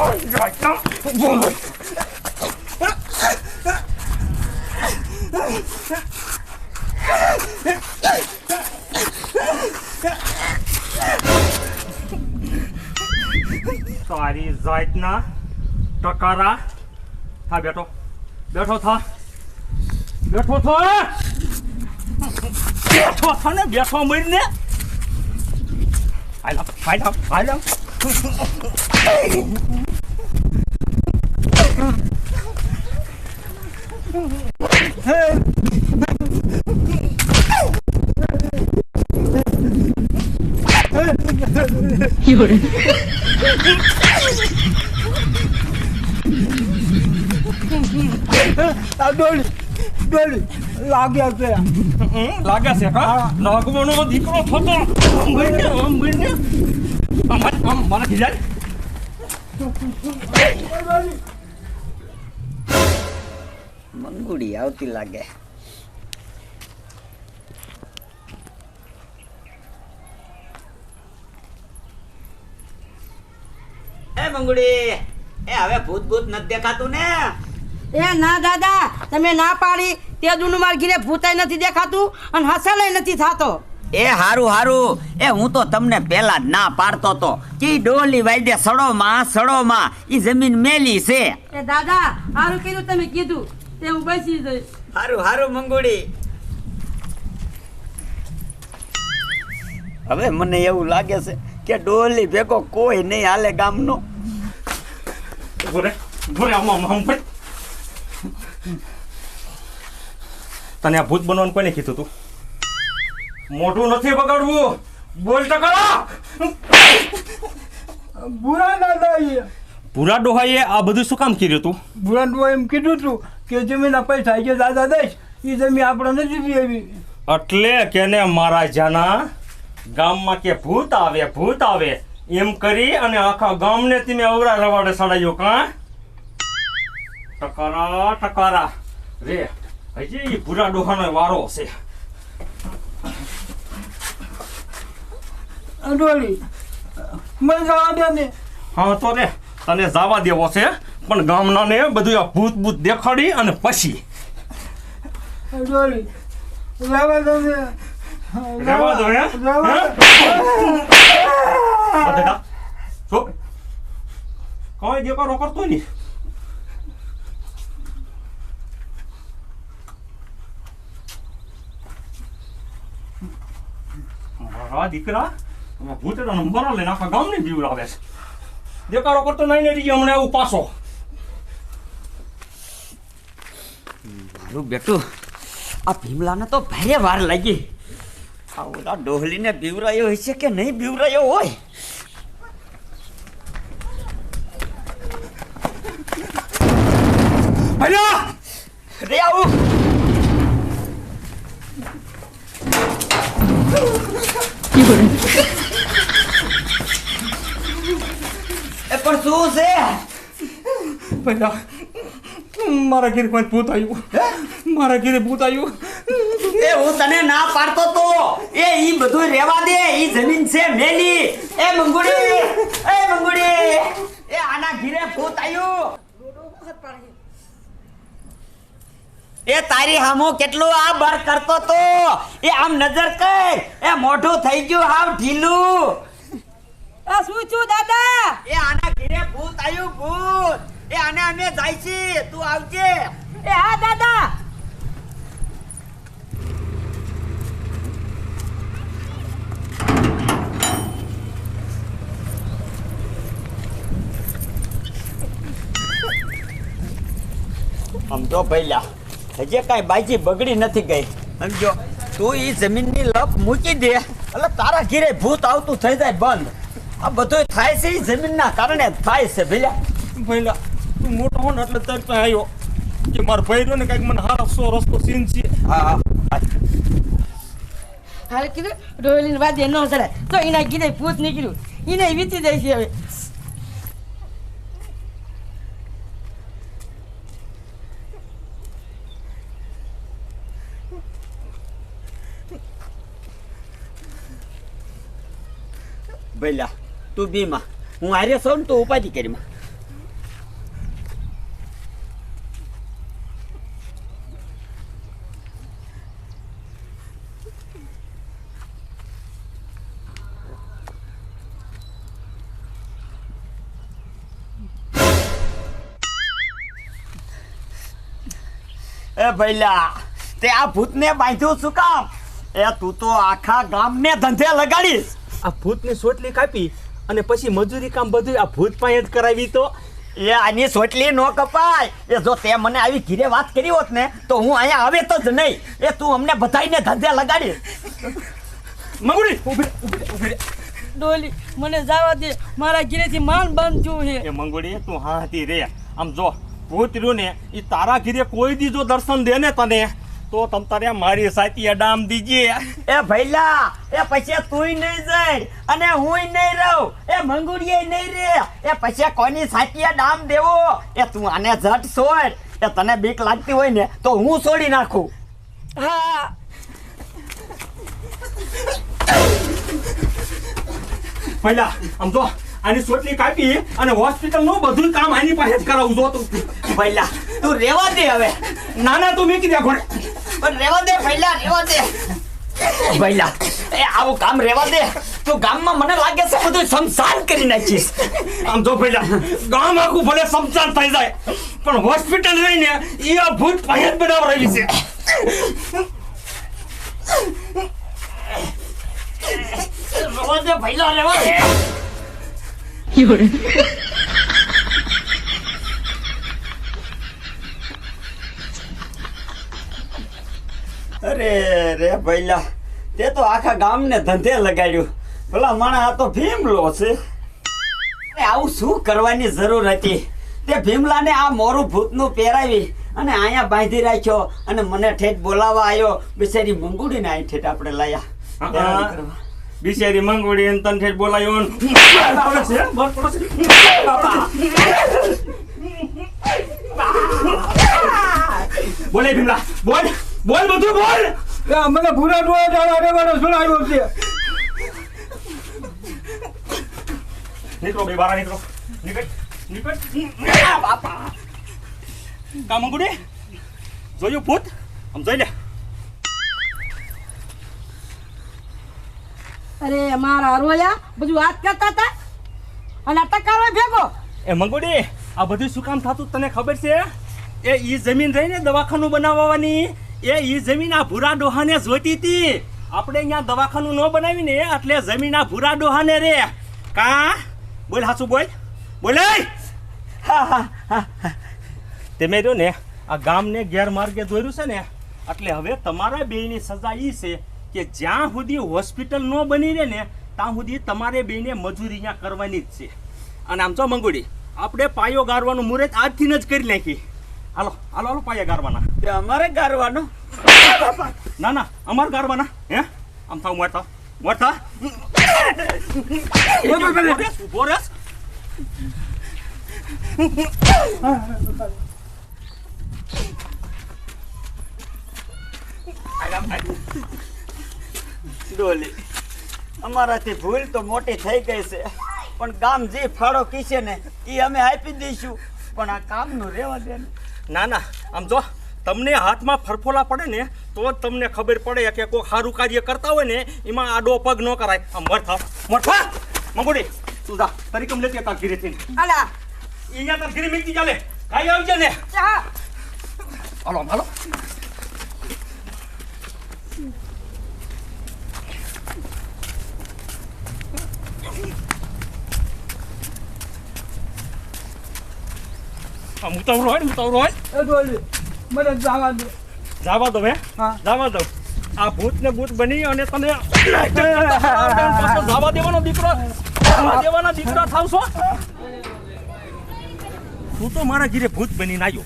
Oh, God, no! તારી જાતના ટકારા. હા, બેઠો. બેઠો થા. બેઠો થો બેઠો થો ને, બેઠો મરીને. હાલો હાલો હાલો આ ડોલી ડોલી લાગ્યા છે. લાગ્યા લાગે છે હા? લાગવાનો દીકરો થતો. મને આમ આમ ખીજાય. મંગુડી આવતી લાગે. એ મંગુડી એ હવે ભૂત ભૂત નથી દેખાતું ને. એ ના દાદા તમે ના પાડી. તે દુનું માર ઘીરે ભૂતાય નથી દેખાતું અને હસલાય નથી થાતો. એ હારું હારું. એ હું તો તમને પેલા ના પાડતો તો. કે ડોલી વાયદે સડોમાં સડોમાં. ઈ જમીન મેલી છે. એ દાદા સારું કર્યું તમે કીધું. તે હું બેસી જઈશ. હારું હારું મંગોડી. હવે મને એવું લાગે છે કે ડોલી ભેગો કોઈ નહીં હાલે ગામનો. ઘોરે ઘોરે આમ આમ આમ તને આ ભૂત બનવાનું કોને કીધું તું? મોઢું નથી બગાડવું. બોલ તો કરો. બુરા દાદા એ પૂરા ડોહાઈએ આ બધું શું કામ કર્યું તું? બુરા ડોહા એમ કીધું તું કે જમીનના પૈસા છે દાદા દઈશ. એ જમીન આપણે નથી દેવી એટલે કેને મારા જાના ગામમાં કે ભૂત આવે ભૂત આવે. એમ કરી અને આખા ગામને તમે અવરા રવાડે સડાયો કા? ટકારા ટકારા. રે હજી એ ભૂરા ડોહાનો વારો છે આ ડોલી મને જવા દે ને. હા તો રે તને જવા દેવો છે પણ ગામનાને બધું આ ભૂત ભૂત દેખાડી અને પછી. ડોલી દો રેવા દો. હે? રહેવા હે? દો. બટેટા ચૂપ દેખાડો કરતો નહીં મારા દીકરા ભૂતેડા નંબર લઈને આખા ગામને બીવડાવે છે દેખાડો કરતો નહીં ને રીજે હમણાં આવું પાછો મારું બેટું આ ભીમલાને તો ભારે વાર લાગી આ ઓલા ડોહલીને બીવરાયો છે કે નહીં બીવરાયો હોય અલ્યા રે આવું એ પણ શું છે પહેલા મારા ઘેર કોઈ ભૂત આવ્યું મારા ઘેરે ભૂત આવ્યું એ હું તને ના પાડતો તો એ ઈ બધું રેવા દે ઈ જમીન છે મેલી એ મંગુડી એ મંગુડી એ આના ઘીરે ભૂત આવ્યું એ તારી હામો કેટલું આ બર કરતો તો એ આમ નજર કર એ મોઢું થઈ ગયું હાવ ઢીલું આ શું છું દાદા? એ આના ઘીરે ભૂત આવ્યું ભૂત. એ આને અમે જાય છે. તું આવજે. એ હા દાદા. સમજો ભઈલા હજી કાંઈ બાજી બગડી નથી ગઈ. સમજો તું ઈ જમીનની લપ મૂકી દે. એટલે તારા ઘીરે ભૂત આવતું થઈ જાય બંધ. આ બધું થાય છે જમીનના કારણે થાય છે ભેલા ભેલા તું મોટો હો ને એટલે તરત આવ્યો કે મારો ભાઈ રહ્યો ને કાંઈક મને હારસો રસ્તો સીન છે. હા હા. હાલ કીધું ડોલીને વાદે ન ચડાય તો એના કીધે ભૂત નીકળ્યું. એને વીતી જાય છે હવે. ભઈલા તું બીમાં. હું આર્ય સૌ તું ઉપાધિ કરી માં એ ભઈલા તે આ ભૂતને બાંધ્યું શું કામ? એ તું તો આખા ગામને ધંધે લગાડીશ. આ ભૂતની સોટલી કાપી અને પછી મજૂરી કામ બધું આ ભૂત પાસે જ કરાવી તો. એ આની સોટલી નો કપાય. એ જો તે મને આવી ઘીરે વાત કરી હોત ને તો હું અહીંયા આવે તો જ નહીં. એ તું અમને બધાઈને ધંધે લગાડી. મંગુડી! ઊભી રહે. ડોલી મને જવા દે. મારા ઘીરેથી માન બંધ છું છે. એ મંગુડી તું હાથી રે. આમ જો ભૂત રહ્યું ને એ તારા ઘીરે કોઈ દી જો દર્શન દે ને તને? તો તમ તારે મારી સાથી અડામ દીજે. એ ભૈલા એ પછી તુંય નહીં જઈ અને હુંય નહીં રહું. એ મંગુડીએ નહીં રે. એ પછી કોની સાચીએ દામ દેવો? એ તું આને જટ છોડ. એ તને બીક લાગતી હોય ને તો હું છોડી નાખું. હા. પહેલા આમ જો આની સોટલી કાપી અને હોસ્પિટલનું બધું કામ આની પાસે જ કરાવું જો તું. ભૈલા તું રેવા દે હવે. નાના તું મેકી દે ઘોડે. પણ રેવા દે ભૈલા રેવા દે. ભૈલા એ આવું કામ રેવા દે. તું ગામમાં મને લાગે છે બધું સંસાર કરી નાખીશ. આમ જો પહેલા ગામ આખું ભલે સમસાન થઈ જાય પણ હોસ્પિટલ રહીને એ આ ભૂત પાસે જ બનાવરાવી છે. રેવા દે ભૈલા રેવા દે. અરે રે ભૈલા તે તો આખા ગામને ધંધે લગાડ્યું. ભલા માણા આ તો ભીમલો છે. આવું શું કરવાની જરૂર હતી? તે ભીમલાને આ મોરું ભૂતનું પહેરાવી અને અહીંયા બાંધી રાખ્યો અને મને ઠેઠ બોલાવવા આવ્યો. બિચારી મંગુડીને અહીં ઠેઠ આપણે લાયા. બિચારી મંગુડી એને તને ઠેઠ બોલાયો ને. બોલે ભીમલા બોલ. બોલ બધું બોલ. એ મને ભૂરા ડોળા ડાળા રેવાનો સુનાવ્યો છે? નીકળો બે બારા નીકળો. નીકળ નીકળ. બાપા. મંગોડી જોયું ભૂત? આમ જોઈ લે. અરે મારા રોયા બધું વાત કરતા હતા? અને આ ટકારો ભેગો? એ મંગુડી આ બધું શું કામ થતું તને ખબર છે? એ ઈ જમીન રહીને દવાખાનું બનાવવાની એ, ઈ જમીન આ ભૂરા ડોહાને જોઈતી હતી. આપણે અહીંયા દવાખાનું ન બનાવીને એટલે જમીન આ ભૂરા ડોહાને રે. કા? બોલ હાસું, બોલ. બોલે! તમે રહ્યો ને, આ ગામને ગેરમાર્ગે દોર્યું છે ને, એટલે હવે તમારા બેની સજા એ છે કે જ્યાં સુધી હોસ્પિટલ ન બની રહે ને, ત્યાં સુધી તમારે બેને મજૂરી અહીંયા કરવાની જ છે. અને આમ જો, મંગુડી, આપણે પાયો ગારવાનું મુહૂર્ત આજથી જ કરી નાખી. હાલો હાલો હાલો, પાયા ગારવાના. અમારે ગારવાનો? ના ના અમાર ગારવાના હે? આમ થાવ મોટા મોટા ઊભો રેસ ડોલી અમારાથી ભૂલ તો મોટી થઈ ગઈ છે. પણ ગામ જે ફાળો કીશે ને એ અમે આપી દઈશું. પણ આ કામનું રહેવા દે ના ના આમ જો તમને હાથમાં ફરફોલા પડે ને તો જ તમને ખબર પડે કે કોઈ સારું કાર્ય કરતા હોય ને એમાં આડો પગ ન કરાય. આમ મર થાવ. મર થા. મંગુડી તું જા. તારી કમ લેતી તાર અલા અહીંયા તાર ઘીરે મીકી ચાલે. કાઈ આવજે ને. હાલો હાલો. ઉતાવળો હોય એ ડોલી મને જવા દે. જાવા દો હે. જાવા દો. આ ભૂત ને ભૂત બની અને તને પાછો જાવા દેવાનો દીકરો જાવા દેવાના દીકરા થાવશો. તું તો મારા ઘીરે ભૂત બનીને આવ્યો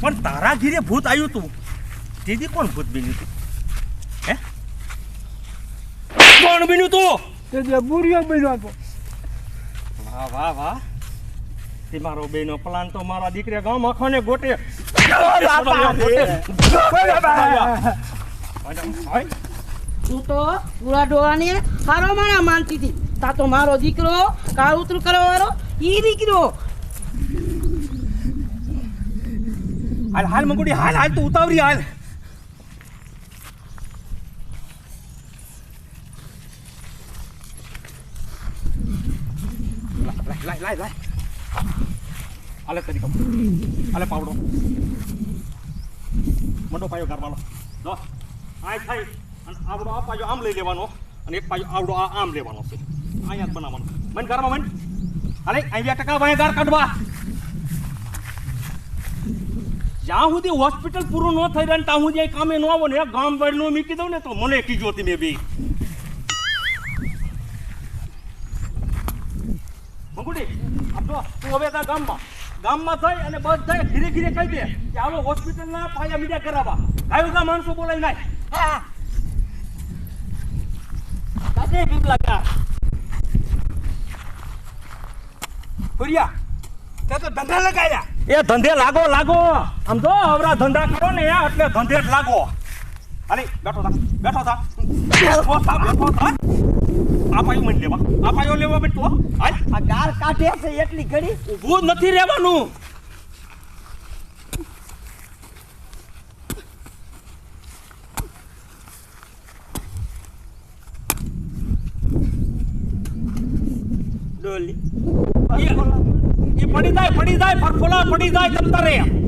પણ તારા ઘીરે ભૂત આવ્યું તું. દીદી કોણ ભૂત બન્યું તું? હે? કોણ બન્યું તું? તે બુરિયો બન્યો હતો. વાહ વાહ વાહ. તે મારો બેનો પ્લાન તો મારા દીકરે ગામ આખાને ગોટે તું તો પૂરા ડોહાને હારો મારા માનતી હતી. તા તો મારો દીકરો કાળુતરું કરવા વાળો ઈ દીકરો. હાલ હાલ મંગુડી હાલ હાલ તું ઉતાવરી હાલ. લાય લાય લાય. આલે તરીકો આલે પાવડો. મંડો પાયો ગારવાનો જો. આ થાય. અને આવડો આ પાયો આમ લઈ લેવાનો. અને એક પાયો આવડો આ આમ લેવાનો છે. અહીંયા જ બનાવવાનો. મન ગારમાં મન. હાલે, અહીંયા ટકા વાય ગાર કાઢવા. જ્યાં સુધી હોસ્પિટલ પૂરું ન થઈ રહે ત્યાં સુધી કામે ન આવો ને ગામ વાળનું મૂકી દઉં ને તો મને કીજો તમે બી. મંગુડી જો, તું હવે તા ગામમાં. ગામમાં થઈ અને બધા ધીરે ધીરે કહી દે કે આવો હોસ્પિટલના પાયા મીડિયા કરાવવા. આવ્યું કા માણસો બોલાય નાય કાજે બીક લાગા બુરિયા તે તો ધંધા લગાયા એ ધંધે લાગો લાગો. આમ જો હવરા ધંધા કરો ને એટલે ધંધે જ લાગો. અરે બેઠો થા બેઠો થા. બેઠો થા બેઠો થા આ પાયો મને લેવા આ લેવા બેઠો હાલ આ ગાર કાઢે છે એટલી ઘડી ઊભું નથી રહેવાનું ડોલી એ પડી જાય પડી જાય, ફરફોલા, પડી જાય જમતા રે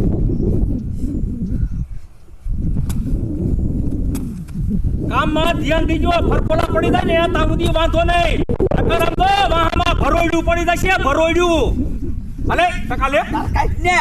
કામમાં ધ્યાન દીજો ફરફોલા પડી જાય ને, ત્યાં સુધી વાંધો નહીં. નકર આમ તો વાહમાં ભરોડ્યું પડી જશે ભરોડ્યું ભલે ટકા લે. ને